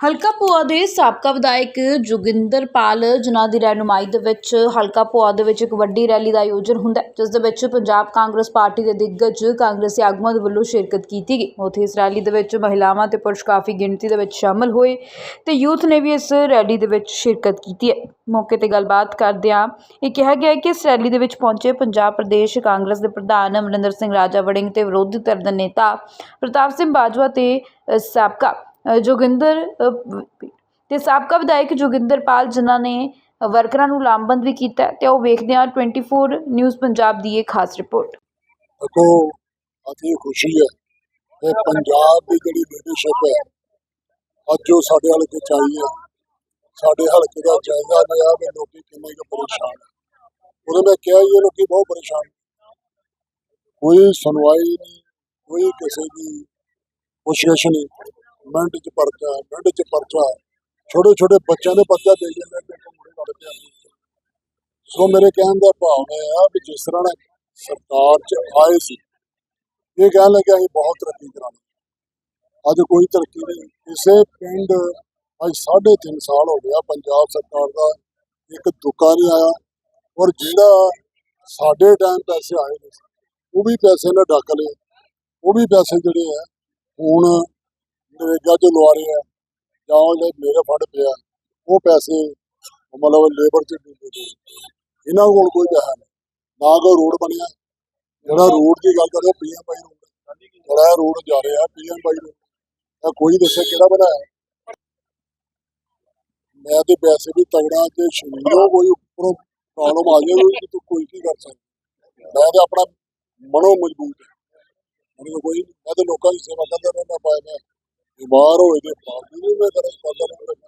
ਹਲਕਾ ਭੋਆ ਦੇ ਸਾਬਕਾ ਵਿਧਾਇਕ ਜੋਗਿੰਦਰਪਾਲ ਜਿਨ੍ਹਾਂ ਦੀ ਰਹਿਨੁਮਾਈ ਦੇ ਵਿੱਚ ਹਲਕਾ ਭੋਆ ਦੇ ਵਿੱਚ ਇੱਕ ਵੱਡੀ ਰੈਲੀ ਦਾ ਆਯੋਜਨ ਹੁੰਦਾ ਹੈ, ਜਿਸ ਦੇ ਵਿੱਚ ਪੰਜਾਬ ਕਾਂਗਰਸ ਪਾਰਟੀ ਦੇ ਦਿੱਗਜ ਕਾਂਗਰਸੀ ਆਗੂਆਂ ਦੇ ਵੱਲੋਂ ਸ਼ਿਰਕਤ ਕੀਤੀ ਗਈ। ਉੱਥੇ ਇਸ ਰੈਲੀ ਦੇ ਵਿੱਚ ਮਹਿਲਾਵਾਂ ਤੇ ਪੁਰਸ਼ ਕਾਫੀ ਗਿਣਤੀ ਦੇ ਵਿੱਚ ਸ਼ਾਮਲ ਹੋਏ ਤੇ ਯੂਥ ਨੇ ਵੀ ਇਸ ਰੈਲੀ ਦੇ ਵਿੱਚ ਸ਼ਿਰਕਤ ਕੀਤੀ ਹੈ। ਮੌਕੇ ਤੇ ਗੱਲਬਾਤ ਕਰਦਿਆਂ ਇਹ ਕਿਹਾ ਗਿਆ ਕਿ ਇਸ ਰੈਲੀ ਦੇ ਵਿੱਚ ਪਹੁੰਚੇ ਪੰਜਾਬ ਪ੍ਰਦੇਸ਼ ਕਾਂਗਰਸ ਦੇ ਪ੍ਰਧਾਨ ਅਮਰਿੰਦਰ ਸਿੰਘ ਰਾਜਾ ਵੜਿੰਗ ਤੇ ਵਿਰੋਧੀ ਧਿਰ ਦੇ ਨੇਤਾ ਪ੍ਰਤਾਪ ਸਿੰਘ ਬਾਜਵਾ ਤੇ ਸਾਬਕਾ ਜੋਗਿੰਦਰ ਅ, ਸਾਬਕਾ ਵਿਧਾਇਕ ਜੋਗਿੰਦਰਪਾਲ ਜਿਨ੍ਹਾਂ ਨੇ ਵਰਕਰਾਂ ਨੂੰ ਲਾਮਬੰਦ ਵੀ ਕੀਤਾ ਤੇ ਉਹ ਵੇਖਦੇ ਹਾਂ 24 ਨਿਊਜ਼ ਪੰਜਾਬ ਦੀ ਇਹ ਖਾਸ ਰਿਪੋਰਟ ਦੇਖੋ ਅਤੀ ਖੁਸ਼ੀ ਹੈ ਕਿ ਪੰਜਾਬ ਦੀ ਜਿਹੜੀ ਲੀਡਰਸ਼ਿਪ ਹੈ ਅੱਜ ਉਹ ਸਾਡੇ ਹਲਕੇ ਚ ਆਈ ਹੈ। ਸਾਡੇ ਹਲਕੇ ਦਾ ਜਾਇਜ਼ਾ ਲਿਆ ਕਿ ਲੋਕੀ ਕਿੰਨੇ ਕੁ ਪਰੇਸ਼ਾਨ ਹੈ। ਉਹਦੇ ਮੈਂ ਕਿਹਾ ਇਹ ਲੋਕੀ ਬਹੁਤ ਪਰੇਸ਼ਾਨ ਕੋਈ ਸੁਣਵਾਈ ਨਹੀਂ ਕੋਈ ਕਿਸੇ ਦੀ ਪੁੱਛਗਿੱਛ ਨਹੀਂ। ਮਿੰਟ ਚ ਪਰਚਾ, ਮਿੰਟ ਚ ਪਰਚਾ। ਛੋਟੇ ਛੋਟੇ ਬੱਚਿਆਂ ਦੇ ਪਰਚਾ ਦੇ ਜਾਂਦੇ ਨੇ ਕਿ ਮੁੰਡੇ ਲੜ ਸੋ ਮੇਰੇ ਕਹਿਣ ਦਾ ਭਾਵ ਇਹ ਆ ਵੀ ਜਿਸ ਤਰ੍ਹਾਂ ਸਰਕਾਰ ਚ ਆਏ ਸੀ, ਇਹ ਕਹਿਣ ਲੱਗੇ ਅਸੀਂ ਬਹੁਤ ਤਰੱਕੀ ਕਰਾਂਗੇ ਅੱਜ ਕੋਈ ਤਰੱਕੀ ਨਹੀਂ। ਕਿਸੇ ਪਿੰਡ ਅੱਜ 3.5 ਸਾਲ ਹੋ ਗਿਆ ਪੰਜਾਬ ਸਰਕਾਰ ਦਾ ਇੱਕ ਦੁੱਕਾ ਨਹੀਂ ਆਇਆ। ਔਰ ਜਿਹੜਾ ਸਾਡੇ ਟਾਈਮ ਪੈਸੇ ਆਏ ਨੇ, ਉਹ ਵੀ ਪੈਸੇ ਨੇ ਡੱਕ ਲਏ। ਉਹ ਵੀ ਪੈਸੇ ਜਿਹੜੇ ਆ, ਹੁਣ ਨਰੇਗਾ ਚ ਲਵਾ ਰਹੇ ਆ। ਜਾਂ ਉਹ ਜਿਹੜੇ ਮੇਰੇ ਫੰਡ ਪਿਆ ਉਹ ਪੈਸੇ ਮਤਲਬ ਲੇਬਰ ਚ ਦਿੰਦੇ ਨੇ ਇਹਨਾਂ ਕੋਲ ਕੋਈ ਪੈਸਾ ਨਹੀਂ। ਨਾ ਕੋਈ ਰੋਡ ਬਣਿਆ। ਜਿਹੜਾ ਰੋਡ ਦੀ ਗੱਲ ਕਰਦੇ ਪੀਐਮ ਬਾਈ ਰੋਡ। ਜਿਹੜਾ ਰੋਡ ਜਾ ਰਿਹਾ, ਪੀਐਮ ਬਾਈ ਰੋਡ। ਕੋਈ ਦੱਸੇ ਕਿਹੜਾ ਬਣਾਇਆ? ਮੈਂ ਤੇ ਵੈਸੇ ਵੀ ਤਗੜਾ ਤੇ ਸ਼ਰੀਰੋਂ ਕੋਈ ਉੱਪਰੋਂ ਪ੍ਰੋਬਲਮ ਆ ਜਾਏ ਕਿ ਤੂੰ ਕੋਈ ਕੀ ਕਰ ਸਕਦਾ। ਮੈਂ ਤੇ ਆਪਣਾ ਮਨੋ ਮਜ਼ਬੂਤ ਹੈ। ਮੈਨੂੰ ਕੋਈ ਮੈਂ ਤੇ ਲੋਕਾਂ ਦੀ ਸੇਵਾ ਕਰਦਾ ਰਹਿੰਦਾ ਪਾਇਆ ਮੈਂ ਬਿਮਾਰ ਹੋਏ ਤੇ ਬਾਵਜੂਦ ਵੀ ਮੈਂ ਕਰ ਕਰਦਾ ਰਹਿੰਦਾ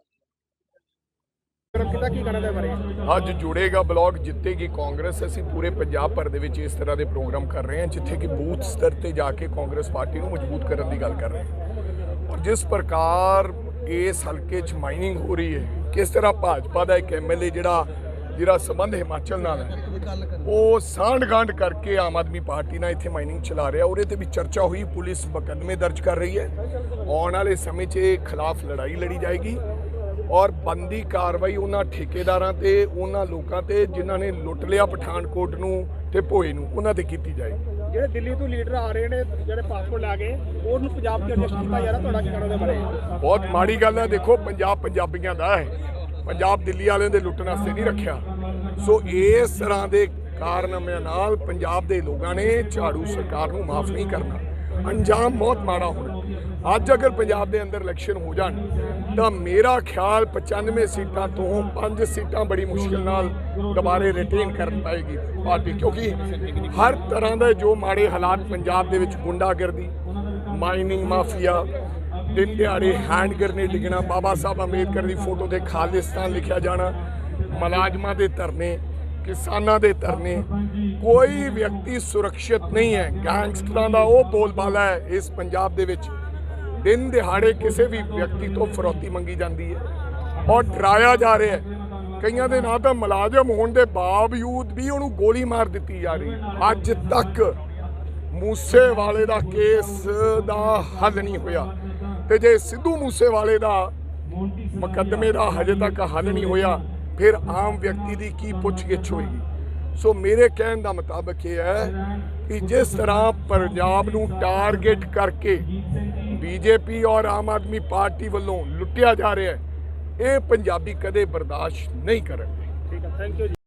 ਕਿੱਦਾਂ ਕੀ ਦੇ ਬਾਰੇ? ਅੱਜ ਜੁੜੇਗਾ ਬਲੌਗ ਜਿੱਤੇਗੀ ਕਾਂਗਰਸ। ਅਸੀਂ ਪੂਰੇ ਪੰਜਾਬ ਭਰ ਦੇ ਵਿੱਚ ਇਸ ਤਰ੍ਹਾਂ ਦੇ ਪ੍ਰੋਗਰਾਮ ਕਰ ਰਹੇ ਹਾਂ ਜਿੱਥੇ ਕਿ ਬੂਥ ਸਤਰ ਤੇ ਜਾ ਕੇ ਕਾਂਗਰਸ ਪਾਰਟੀ ਨੂੰ ਮਜ਼ਬੂਤ ਕਰਨ ਦੀ ਗੱਲ ਕਰ ਰਹੇ ਹਾਂ। ਔਰ ਜਿਸ ਪ੍ਰਕਾਰ ਇਸ ਹਲਕੇ 'ਚ ਮਾਈਨਿੰਗ ਹੋ ਰਹੀ ਹੈ ਕਿਸ ਤਰ੍ਹਾਂ ਭਾਜਪਾ ਦਾ ਇੱਕ ਐਮਐਲਏ ਜਿਹੜਾ ਜਿਹੜਾ ਸੰਬੰਧ ਹਿਮਾਚਲ ਨਾਲ ਹੈ ਉਹ ਸਾਂਢ-ਗਾਂਢ ਕਰਕੇ ਆਮ ਆਦਮੀ ਪਾਰਟੀ ਨਾਲ ਇੱਥੇ ਮਾਈਨਿੰਗ ਚਲਾ ਰਿਹਾ। ਉਹਦੇ ਤੇ ਵੀ ਚਰਚਾ ਹੋਈ ਪੁਲਿਸ ਮੁਕੱਦਮੇ ਦਰਜ ਕਰ ਰਹੀ ਹੈ। ਆਉਣ ਵਾਲੇ ਸਮੇਂ 'ਚ ਇਹ ਖਿਲਾਫ ਲੜਾਈ ਲੜੀ ਜਾਏਗੀ ਔਰ ਬੰਦੀ ਕਾਰਵਾਈ ਉਹਨਾਂ ਠੇਕੇਦਾਰਾਂ ਤੇ ਉਹਨਾਂ ਲੋਕਾਂ ਤੇ ਜਿਨ੍ਹਾਂ ਨੇ ਲੁੱਟ ਲਿਆ ਪਠਾਨਕੋਟ ਨੂੰ ਤੇ ਭੋਏ ਨੂੰ ਉਹਨਾਂ ਤੇ ਕੀਤੀ ਜਾਏਗੀ। ਜਿਹੜੇ ਦਿੱਲੀ ਤੋਂ ਲੀਡਰ ਆ ਰਹੇ ਨੇ ਜਿਹੜੇ ਪਾਸਪੋਰਟ ਲਾ ਕੇ ਉਹਨੂੰ ਪੰਜਾਬ 'ਚ ਐਡਜਸਟ ਕੀਤਾ ਜਾ ਰਿਹਾ ਤੁਹਾਡਾ ਕੀ ਕਹਿਣਾ ਦੇ ਬਾਰੇ? ਬਹੁਤ ਮਾੜੀ ਗੱਲ ਹੈ। ਦੇਖੋ ਪੰਜਾਬ ਪੰਜਾਬੀਆਂ ਦਾ ਹੈ। ਪੰਜਾਬ ਦਿੱਲੀ ਵਾਲਿਆਂ ਦੇ ਲੁੱਟਣ ਵਾਸਤੇ ਨਹੀਂ ਰੱਖਿਆ। ਸੋ ਇਸ ਤਰ੍ਹਾਂ ਦੇ ਕਾਰਨਾਮਿਆਂ ਨਾਲ ਪੰਜਾਬ ਦੇ ਲੋਕਾਂ ਨੇ ਝਾੜੂ ਸਰਕਾਰ ਨੂੰ ਮਾਫ ਨਹੀਂ ਕਰਨਾ। ਅੰਜਾਮ ਬਹੁਤ ਮਾੜਾ ਹੋਣਾ। ਅੱਜ ਅਗਰ ਪੰਜਾਬ ਦੇ ਅੰਦਰ ਇਲੈਕਸ਼ਨ ਹੋ ਜਾਣ, ਤਾਂ ਮੇਰਾ ਖਿਆਲ 95 ਸੀਟਾਂ ਤੋਂ 5 ਸੀਟਾਂ ਬੜੀ ਮੁਸ਼ਕਿਲ ਨਾਲ ਦੁਬਾਰੇ ਰਿਟੇਨ ਕਰ ਪਾਏਗੀ ਪਾਰਟੀ। ਕਿਉਂਕਿ ਹਰ ਤਰ੍ਹਾਂ ਦੇ ਜੋ ਮਾੜੇ ਹਾਲਾਤ ਪੰਜਾਬ ਦੇ ਵਿੱਚ ਗੁੰਡਾਗਰਦੀ ਮਾਈਨਿੰਗ ਮਾਫੀਆ ਦਿਨ ਦਿਹਾੜੇ ਹੈਂਡ ਗ੍ਰਨੇਡ ਡਿੱਗਣਾ ਬਾਬਾ ਸਾਹਿਬ ਅੰਬੇਦਕਰ ਦੀ ਫੋਟੋ ਤੇ ਖਾਲਿਸਤਾਨ ਲਿਖਿਆ ਜਾਣਾ, ਮੁਲਾਜ਼ਮਾਂ ਦੇ ਧਰਨੇ, ਕਿਸਾਨਾਂ ਦੇ ਧਰਨੇ, ਕੋਈ ਵਿਅਕਤੀ ਸੁਰੱਖਿਅਤ ਨਹੀਂ ਹੈ ਗੈਂਗਸਟਰਾਂ ਦਾ ਉਹ ਬੋਲਬਾਲਾ ਹੈ ਇਸ ਪੰਜਾਬ ਦੇ ਵਿੱਚ। ਦਿਨ ਦਿਹਾੜੇ ਕਿਸੇ ਵੀ ਵਿਅਕਤੀ ਤੋਂ ਫਰੋਤੀ ਮੰਗੀ ਜਾਂਦੀ ਹੈ ਔਰ ਡਰਾਇਆ ਜਾ ਰਿਹਾ ਹੈ। ਕਈਆਂ ਦੇ ਨਾਂ ਤਾਂ ਮੁਲਾਜ਼ਮ ਹੋਣ ਦੇ ਬਾਵਜੂਦ ਵੀ ਉਹਨੂੰ ਗੋਲੀ ਮਾਰ ਦਿੱਤੀ ਜਾ ਰਹੀ ਹੈ। ਅੱਜ ਤੱਕ ਮੂਸੇ ਵਾਲੇ ਦਾ ਕੇਸ ਦਾ ਹੱਲ ਨਹੀਂ ਹੋਇਆ। ਤੇ ਜੇ ਸਿੱਧੂ ਮੂਸੇਵਾਲੇ ਦਾ ਮੁਕੱਦਮੇ ਦਾ ਹਜੇ ਤੱਕ ਹੱਲ ਨਹੀਂ ਹੋਇਆ, ਫਿਰ ਆਮ ਵਿਅਕਤੀ ਦੀ ਕੀ ਪੁੱਛਗਿੱਛ ਹੋਏਗੀ? ਸੋ ਮੇਰੇ ਕਹਿਣ ਦਾ ਮੁਤਾਬਕ ਇਹ ਹੈ ਕਿ ਜਿਸ ਤਰ੍ਹਾਂ ਪੰਜਾਬ ਨੂੰ ਟਾਰਗੇਟ ਕਰਕੇ ਬੀਜੇਪੀ ਔਰ ਆਮ ਆਦਮੀ ਪਾਰਟੀ ਵੱਲੋਂ ਲੁੱਟਿਆ ਜਾ ਰਿਹਾ ਹੈ, ਇਹ ਪੰਜਾਬੀ ਕਦੇ ਬਰਦਾਸ਼ਤ ਨਹੀਂ ਕਰਨਗੇ ਠੀਕ ਹੈ ਥੈਂਕ ਯੂ